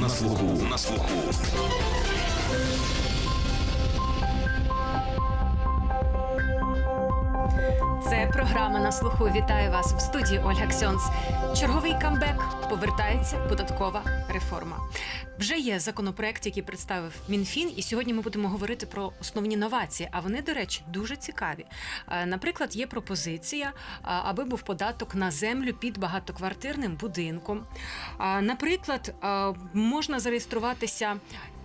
на слуху. На слуху. Програма на слуху. Вітаю вас в студії Ольга Ксьонц. Черговий камбек повертається податкова реформа. Вже є законопроект, який представив Мінфін, і сьогодні ми будемо говорити про основні новації. А вони, до речі, дуже цікаві. Е, Наприклад, є пропозиція, аби був податок на землю під багатоквартирним будинком. Наприклад, можна зареєструватися.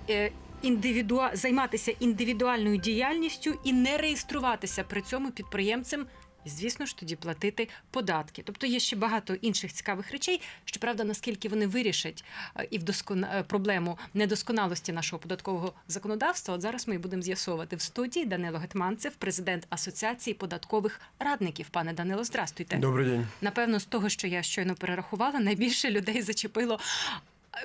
е, індивідуа... займатися індивідуальною діяльністю і не реєструватися при цьому підприємцем. І, звісно ж, тоді платити податки. Тобто є ще багато інших цікавих речей. Щоправда, наскільки вони вирішать е, і вдоскон... е, проблему недосконалості нашого податкового законодавства, от зараз ми і будемо з'ясовувати в студії Данило Гетманцев, президент Асоціації податкових радників. Пане Данило, здрастуйте. Добрий день. Напевно, з того, що я щойно перерахувала, найбільше людей зачепило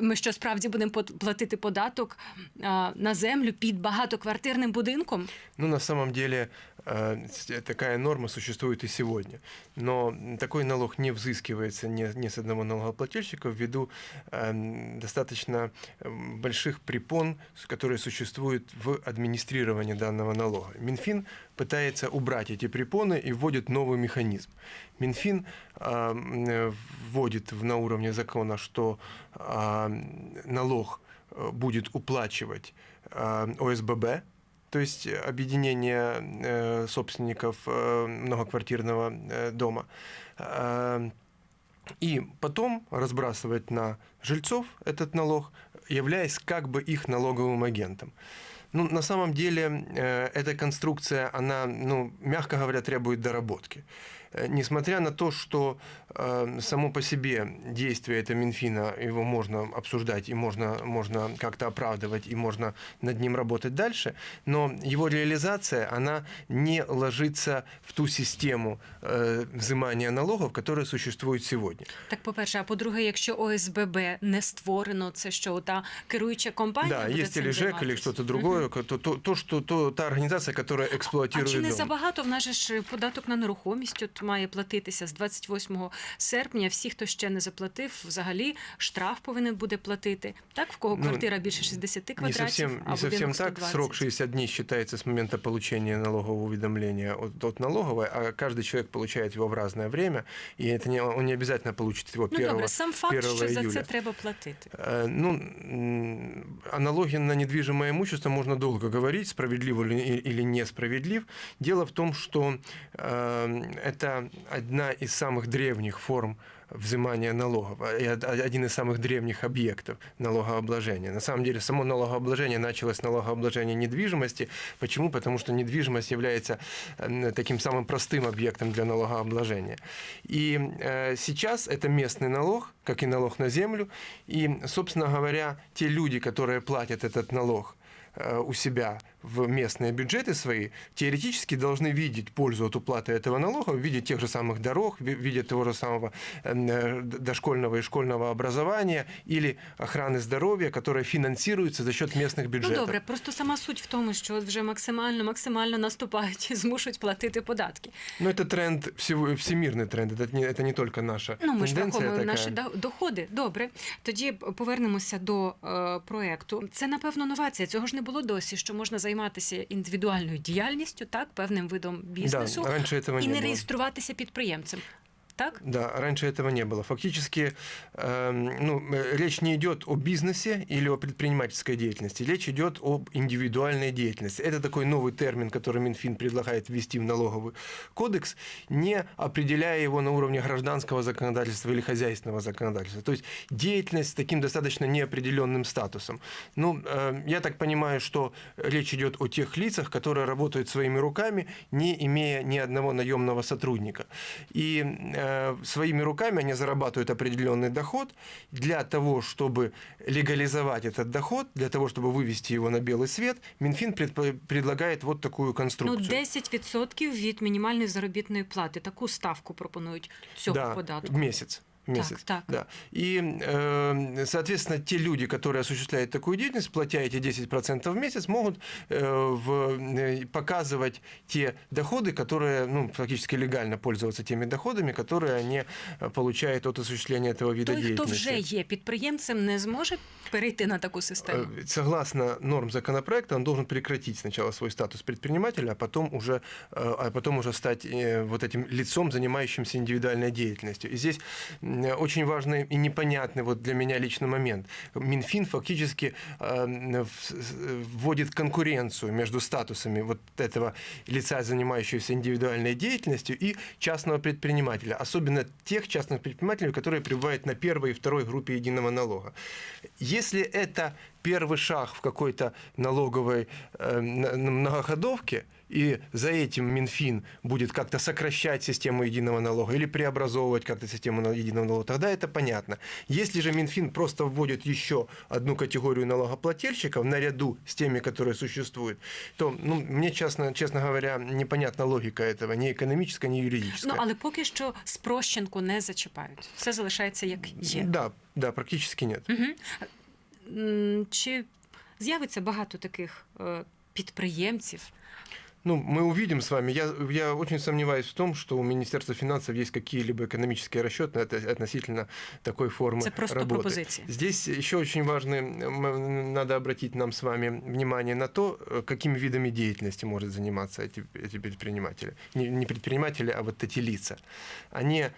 Ми що справді будемо пот- платити податок а, на землю під багатоквартирним будинком? Ну, на самом деле, э, с- такая норма существует и сегодня. Но такой налог не взыскивается ни, ни с одного налогоплательщика ввиду эм, достаточно эм, больших препон, с- которые существуют в администрировании данного налога. Минфин пытается убрать эти препоны и вводит новый механизм. Минфин э, вводит на уровне закона, что налог э, будет уплачивать э, ОСББ, то есть объединение э, собственников э, многоквартирного э, дома. Э, И потом разбрасывать на жильцов этот налог, являясь как бы их налоговым агентом. Ну, на самом деле, э, эта конструкция, она, ну, мягко говоря, требует доработки. Э, Несмотря на то, что э, само по себе действие этого Минфина, его можно обсуждать и можно, можно как-то оправдывать, и можно над ним работать дальше, но его реализация, она не ложится в ту систему э, взимания налогов, которая существует сегодня. Так, по-перше, а по-друге, якщо ОСББ не створено, це що та керуюча компанія? да, буде есть цим или ЖЭК, или займатися? что-то другое, то, то, то, что, то, та организация, которая А эксплуатирует чи не дом. забагато в нас же ж податок на нерухомість от має платитися з 28 серпня? Всі, хто ще не заплатив, взагалі штраф повинен буде платити. Так, в кого Ну, квартира більше 60 Не квадратів, совсем, а не совсем будинок так. 120. Срок 60 дней считается с момента получения налогового уведомления от, от налоговой, а каждый человек получает его в разное время, и это не, он не обязательно получит его Ну 1, добре, сам факт, 1 що за июля. це треба платити. Э, Ну, м, о налоге на недвижимое имущество можно долго говорить, справедлив или, или несправедлив. Дело в том, что э, это одна из самых древних форм взимания налогов, один из самых древних объектов налогообложения. На самом деле, само налогообложение началось с налогообложения недвижимости. Почему? Потому что недвижимость является таким самым простым объектом для налогообложения. И э, сейчас это местный налог, как и налог на землю. И, собственно говоря, те люди, которые платят этот налог, э, у себя в местные бюджеты свои, теоретически должны видеть пользу от уплаты этого налога в виде тех же самых дорог, в виде того же самого эм, э, дошкольного и школьного образования или охраны здоровья, которая финансируется за счет местных Ну бюджетов. добре, просто сама суть в тому, що от вже максимально максимально наступають і змушують платити податки. Но это тренд, всего, всемирный тренд, это не, это не только наша Ну, ми ж тенденция враховуємо такая. наші до- доходи. Добре, тоді повернемося до е, проекту. Це напевно новація. Цього ж не було досі, що можна займатися індивідуальною діяльністю, так певним видом бізнесу, Да, і не реєструватися підприємцем. Так? Да, раньше этого не было. Фактически, эм, ну, э, речь не идет о бизнесе или о предпринимательской деятельности, речь идет об индивидуальной деятельности. Это такой новый термин, который Минфин предлагает ввести в налоговый кодекс, не определяя его на уровне гражданского законодательства или хозяйственного законодательства. То есть деятельность с таким достаточно неопределенным статусом. Ну, э, я так понимаю, что речь идет о тех лицах, которые работают своими руками, не имея ни одного наемного сотрудника. И э, своими руками они зарабатывают определенный доход. Для того, чтобы легализовать этот доход, для того, чтобы вывести его на белый свет, Минфин предп- предлагает вот такую Ну, конструкцию. 10% від мінімальної заробітної плати. Таку ставку пропонують цього да, податку. в месяц. в месяц. так. Да. И, э, соответственно, те люди, которые осуществляют такую деятельность, платя эти 10% в месяц, могут э, в, э, показывать те доходы, которые, ну, фактически легально пользоваться теми доходами, которые они э, получают от осуществления этого вида Той, хто деятельности. вже є підприємцем, не зможе перейти на таку систему. Э, Согласно норм законопроекта, он должен прекратить сначала свой статус предпринимателя, а потом уже, э, а потом уже стать э, вот этим лицом, занимающимся индивидуальной деятельностью. И здесь м, очень важный и непонятный вот для меня личный момент. Минфин фактически э, вводит конкуренцию между статусами вот этого лица, занимающегося индивидуальной деятельностью, и частного предпринимателя. Особенно тех частных предпринимателей, которые пребывают на первой и второй группе единого налога. Если это первый шаг в какой-то налоговой э, многоходовке, и за этим Минфин будет как-то сокращать систему единого налога или преобразовывать как-то систему на- единого налога, тогда это понятно. Если же Минфин просто вводит еще одну категорию налогоплательщиков наряду с теми, которые существуют, то ну, мне, честно, честно говоря, непонятна логика этого, ни экономическая, ни юридическая. Ну але поки що спрощенку не зачіпають. Все залишається як є. Да, да, практически нет. Мгм. М, Чи з'явиться багато таких е, підприємців? Ну, мы увидим с вами. Я, я очень сомневаюсь в том, что у Министерства финансов есть какие-либо экономические расчеты это- относительно такой формы Это просто работы. пропозиции. Здесь еще очень важно, м, надо обратить нам с вами внимание на то, э, какими видами деятельности может заниматься эти, эти предприниматели. Не, не предприниматели, а вот эти лица. Они э,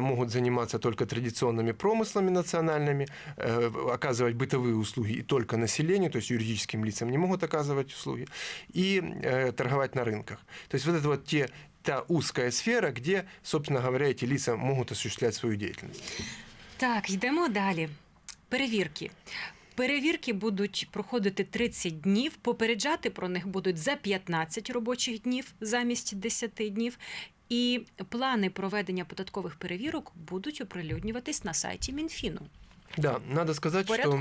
могут заниматься только традиционными промыслами национальными, э, оказывать бытовые услуги и только населению, то есть юридическим лицам не могут оказывать услуги, и э, торговать на рынках. То есть вот это вот те, та узкая сфера, где, собственно говоря, эти лица могут осуществлять свою деятельность. Так, йдемо далі. Перевірки. Перевірки будуть проходити 30 днів. Попереджати про них будуть за 15 робочих днів замість 10 днів. І плани проведення податкових перевірок будуть оприлюднюватись на сайті Мінфіну. Да, надо сказать, что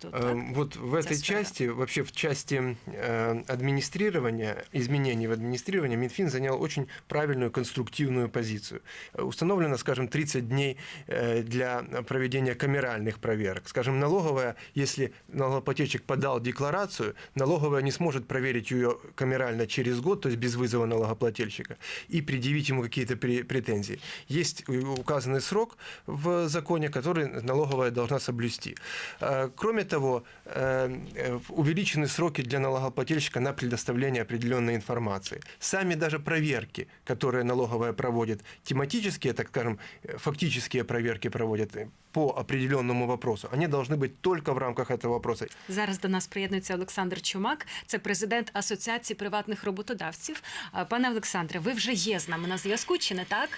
тут. э, вот в этой сфера. части, вообще в части э, администрирования, изменений в администрировании, Минфин занял очень правильную конструктивную позицию. Э, Установлено, скажем, 30 дней э, для проведения камеральных проверок. Скажем, налоговая, если налогоплательщик подал декларацию, налоговая не сможет проверить ее камерально через год, то есть без вызова налогоплательщика, и предъявить ему какие-то пре- претензии. Есть у- указанный срок в законе, который налоговая должна соблюсти. Э, Кроме того, э, э, увеличены сроки для налогоплательщика на предоставление определенной информации. Сами даже проверки, которые налоговая проводит, тематические, так скажем, э, фактические проверки проводят э, по определенному вопросу, они должны быть только в рамках этого вопроса. Зараз до нас приєднується Олександр Чумак, це президент Асоціації приватних роботодавців. А, Пане Олександре, ви вже є з нами на зв'язку, чи не так?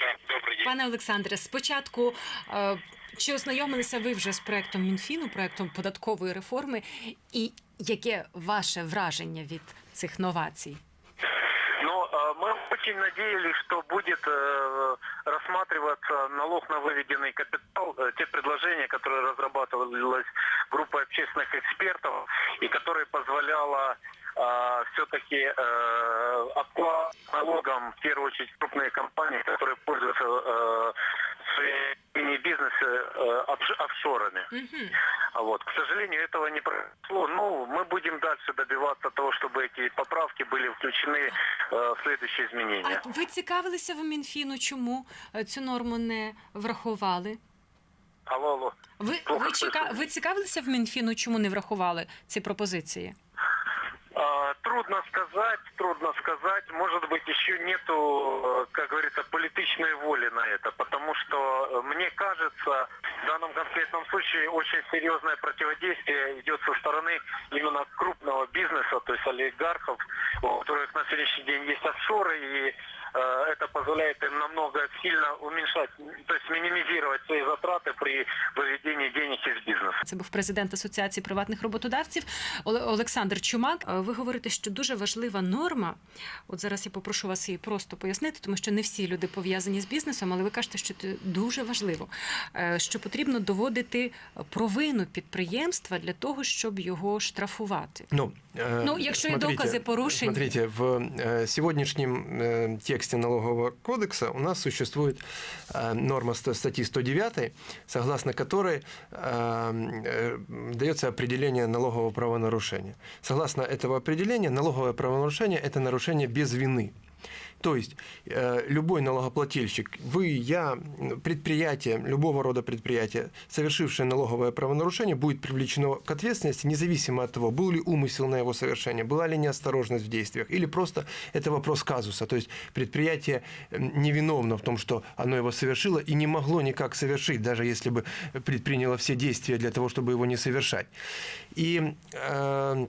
Так, добрий день. Пане Олександре, спочатку е, чи ознайомилися ви вже з проектом Мінфіну, проектом податкової реформи, і яке ваше враження від цих новацій? Ну, э, мы очень надеялись, что будет э, рассматриваться налог на выведенный капитал, э, те предложения, которые разрабатывалась группой общественных экспертов и которые позволяла все-таки обклад налогом, в первую очередь, крупные компании, которые пользуются э, своими бизнесы э, офш- офшорами. Мгм. А Вот. К сожалению, этого не произошло. Ну, мы будем дальше добиваться того, чтобы эти поправки были включены э, в следующие изменения. А ви цікавилися в Мінфіну, чому е, цю норму не врахували? Алло, алло. Ви, Плохо ви, чека... слышу. ви цікавилися в Мінфіну, чому не врахували ці пропозиції? А, Трудно сказать, трудно сказать. Может быть, еще нету, э, как говорится, политичной воли на это, потому что, э, мне кажется, в данном конкретном случае очень серьезное противодействие идет со стороны именно крупного бизнеса, то есть олигархов, у которых на сегодняшний день есть офшоры, и э, это позволяет им намного сильно уменьшать, то есть минимизировать свои затраты при выведении денег из бизнеса. Це був президент Асоціації приватних роботодавців Оле- Олександр Чумак. Е, Ви говорите, що дуже важлива норма. От зараз я попрошу вас її просто пояснити, тому що не всі люди пов'язані з бізнесом, але ви кажете, що це дуже важливо, е, що потрібно доводити провину підприємства для того, щоб його штрафувати. Ну, э, Ну, якщо є смотрите, докази порушень. Смотрите, в э, сегодняшнем э, тексте налогового кодекса у нас существует э, норма ст- статьи 109, согласно которой э, э, дается определение налогового правонарушения. Согласно этого определения, налоговое правонарушение – это нарушение без вины. То есть э, любой налогоплательщик, вы, я, м, предприятие, любого рода предприятие, совершившее налоговое правонарушение, будет привлечено к ответственности, независимо от того, был ли умысел на его совершение, была ли неосторожность в действиях, или просто это вопрос казуса. То есть предприятие м, невиновно в том, что оно его совершило и не могло никак совершить, даже если бы предприняло все действия для того, чтобы его не совершать. И э,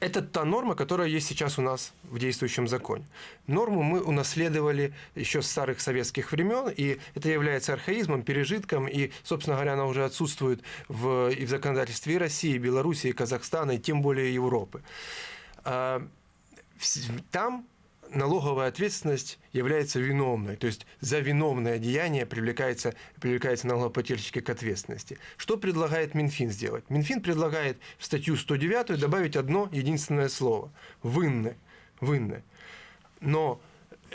это та норма, которая есть сейчас у нас в действующем законе. Норму мы унаследовали еще с старых советских времен, и это является архаизмом, пережитком, и, собственно говоря, она уже отсутствует в, и в законодательстве и России, и Белоруссии, и Казахстана, и тем более Европы. А, вс- Там налоговая ответственность является виновной, то есть за виновное деяние привлекается, привлекается налогоплательщики к ответственности. Что предлагает Минфин сделать? Минфин предлагает в статью 109 добавить одно единственное слово – «вынны». «Вынны». Но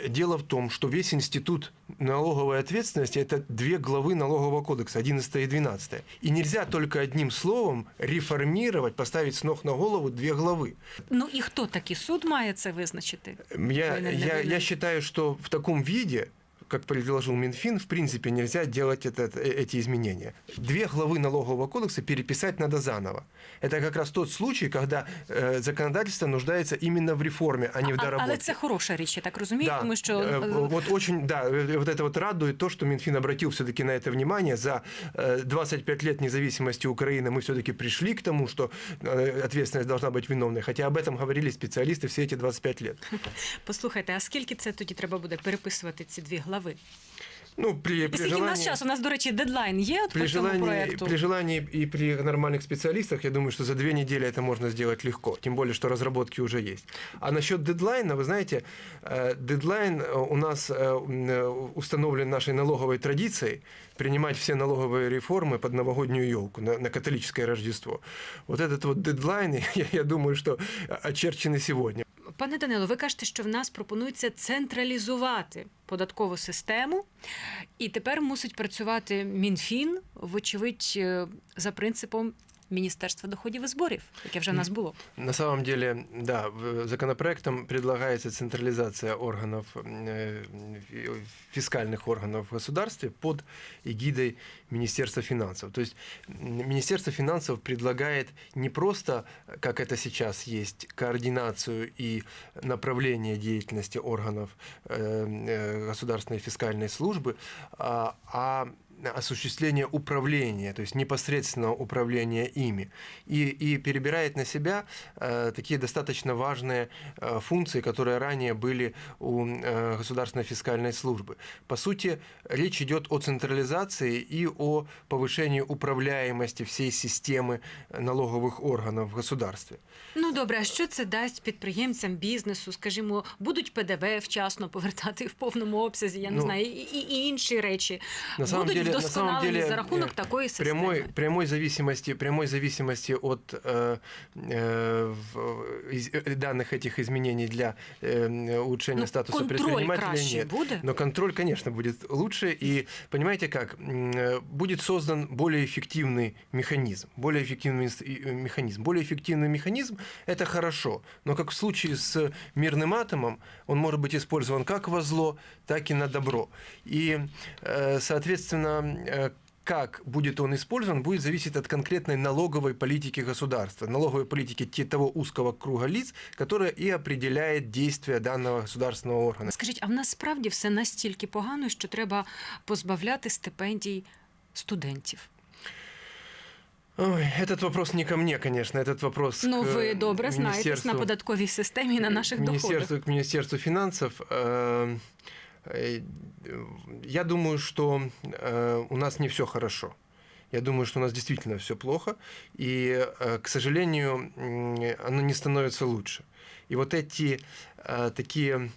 дело в том, что весь институт налоговой ответственности – это две главы налогового кодекса, 11 и 12. И нельзя только одним словом реформировать, поставить с ног на голову две главы. Ну і хто такий суд має це визначити? Я, Война для я, войны. я считаю, что в таком виде, как предложил Минфин, в принципе нельзя делать это, э, эти изменения. Две главы налогового кодекса переписать надо заново. Это как раз тот случай, когда э, законодательство нуждается именно в реформе, а не в А- доработке. але це хороша річ, я так розумію, Да, тому що э, е, вот очень, да, э, вот это вот радует то, что Минфин обратил все-таки на это внимание. За э, 25 лет независимости Украины мы все-таки пришли к тому, что э, ответственность должна быть виновной. Хотя об этом говорили специалисты все эти 25 лет. послухайте, а скільки це тоді треба буде переписувати ці дві глави? Ну, при, І при скільки в нас желании... часу? У нас, до речі, дедлайн є от При по цьому желании, проекту? при желании и при нормальных специалистах, я думаю, что за две недели это можно сделать легко. Тем более, что разработки уже есть. А насчет дедлайна, вы знаете, э, дедлайн э, у нас э, м, э, установлен нашей налоговой традицией принимать все налоговые реформы под новогоднюю елку на, на католическое Рождество. Вот этот вот дедлайн, я, я думаю, что очерчены сегодня. Пане Данило, ви кажете, що в нас пропонується централізувати податкову систему, і тепер мусить працювати Мінфін, вочевидь, е, за принципом Міністерства доходів і зборів, яке вже в нас було. На самом деле, да, в- законопроектом предлагается централизация органов, э, фискальных органов в государстве под эгидой Министерства финансов. То есть м, Министерство финансов предлагает не просто, как это сейчас есть, координацию и направление деятельности органов э, э, государственной фискальной службы, а, а осуществление управления, то есть непосредственного управления ими, и, и перебирает на себя э, такие достаточно важные э, функции, которые ранее были у э, государственной фискальной службы. По сути, речь идет о централизации и о повышении управляемости всей системы налоговых органов в государстве. Ну добре, а що це дасть підприємцям бізнесу? Скажімо, будуть ПДВ вчасно повертати в повному обсязі, я не Ну, знаю, і, і, і інші речі На самом будуть деле, на самом деле, за рахунок э, такої системи. прямой, прямой зависимости, прямой зависимости от э, э, из- э, данных этих изменений для э, улучшения Ну, статуса предпринимателя нет. буде? Но контроль, конечно, будет лучше. И понимаете как? Э, Будет создан более эффективный механизм. Более эффективный э, механизм. Более эффективный механизм – это хорошо. Но как в случае с мирным атомом, он может быть использован как во зло, так и на добро. И, э, соответственно, как будет он использован, будет зависеть от конкретной налоговой политики государства, налоговой политики те- того узкого круга лиц, которая и определяет действия данного государственного органа. Скажіть, а в нас справді все настільки погано, що треба позбавляти стипендій студентів? Ой, этот вопрос не ко мне, конечно, этот вопрос Ну, к ви добре знаєтесь на Министерству- податковій системі і на наших к доходах. министерству, к Министерству финансов. Э, э, я думаю, что э, у нас не все хорошо. Я думаю, что у нас действительно все плохо, и, э, к сожалению, оно не становится лучше. И вот эти э, такие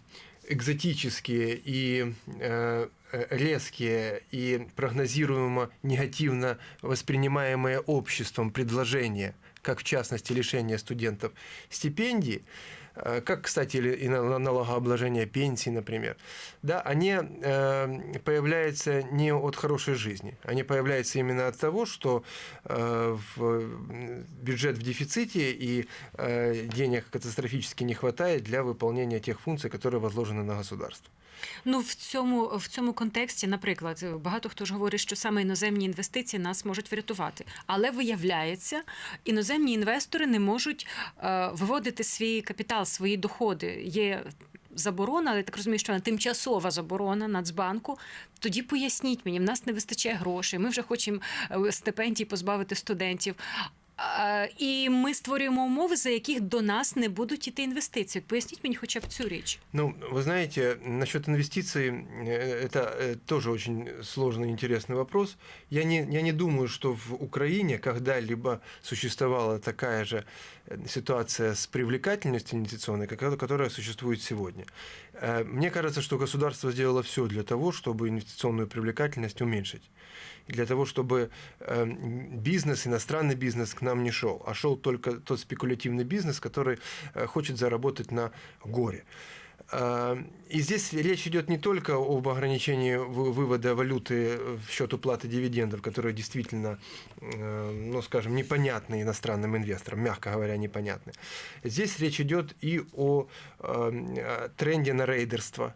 экзотические и э, э, резкие и прогнозируемо негативно воспринимаемые обществом предложения, как в частности лишение студентов стипендий, э, как, кстати, или и на- налогообложение пенсий, например, да, они э, появляются не от хорошей жизни, они появляются именно от того, что э, в, м, бюджет в дефиците и э, денег катастрофически не хватает для выполнения тех функций, которые возложены на государство. Ну в цьому в цьому контексті, наприклад, багато хто ж говорить, що саме іноземні інвестиції нас можуть врятувати, але виявляється, іноземні інвестори не можуть е, виводити свій капітал, свої доходи. Є заборона, але так розумію, що вона тимчасова заборона Нацбанку. Тоді поясніть мені, в нас не вистачає грошей. Ми вже хочемо е, стипендій позбавити студентів. Е, І ми створюємо умови, за яких до нас не будуть іти інвестиції. Поясніть мені хоча б цю річ. Ну, вы знаете, насчет инвестиций, э, это э, тоже очень сложный и интересный вопрос. Я не, я не думаю, что в Украине когда-либо существовала такая же э, ситуация с привлекательностью инвестиционной, какая- которая существует сегодня. Э, Мне кажется, что государство сделало все для того, чтобы инвестиционную привлекательность уменьшить. Для того, чтобы э, бизнес, иностранный бизнес к нам не шел, а шел только тот спекулятивный бизнес, который э, хочет заработать на горе. Э, И здесь речь идет не только об ограничении вы- вывода валюты в счет уплаты дивидендов, которые действительно, э, ну, скажем, непонятны иностранным инвесторам, мягко говоря, непонятны. Здесь речь идет и о э, тренде на рейдерство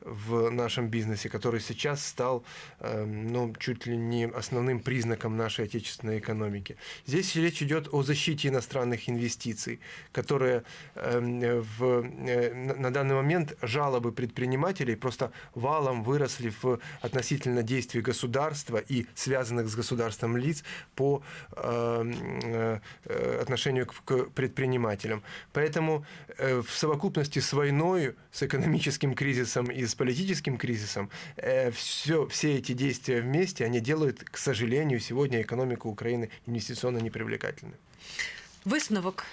в нашем бизнесе, который сейчас стал э, ну, чуть ли не основным признаком нашей отечественной экономики. Здесь речь идет о защите иностранных инвестиций, которые э, в, э, на- данный момент жалобы предпринимателей просто валом выросли в относительно действий государства и связанных с государством лиц по э, э, отношению к, к предпринимателям. Поэтому э, в совокупности с войной, с экономическим кризисом и с политическим кризисом, все, все эти действия вместе, они делают, к сожалению, сегодня экономику Украины инвестиционно непривлекательной. Висновок,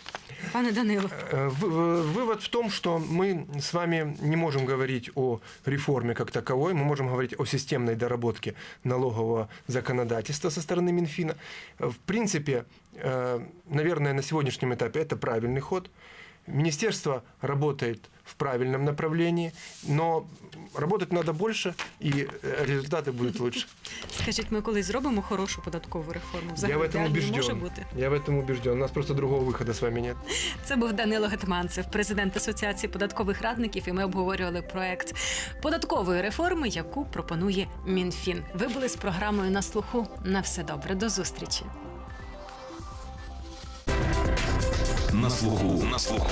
пане Данило. Э, вы- вы- Вывод в том, что мы с вами не можем говорить о реформе как таковой, мы можем говорить о системной доработке налогового законодательства со стороны Минфина. Э, В принципе, э, наверное, на сегодняшнем этапе это правильный ход. Министерство работает в правильном направлении, но работать надо больше, и э, результаты будут лучше. Скажіть, ми колись зробимо хорошу податкову реформу? Взагалі Я в этом ідеально може убежден. бути. Я в этом убежден. У нас просто другого выхода с вами нет. Це був Данило Гетманцев, президент Асоціації податкових радників, і ми обговорювали проект податкової реформи, яку пропонує Мінфін. Ви були з програмою на слуху. На все добре, до зустрічі. На слуху. На слуху.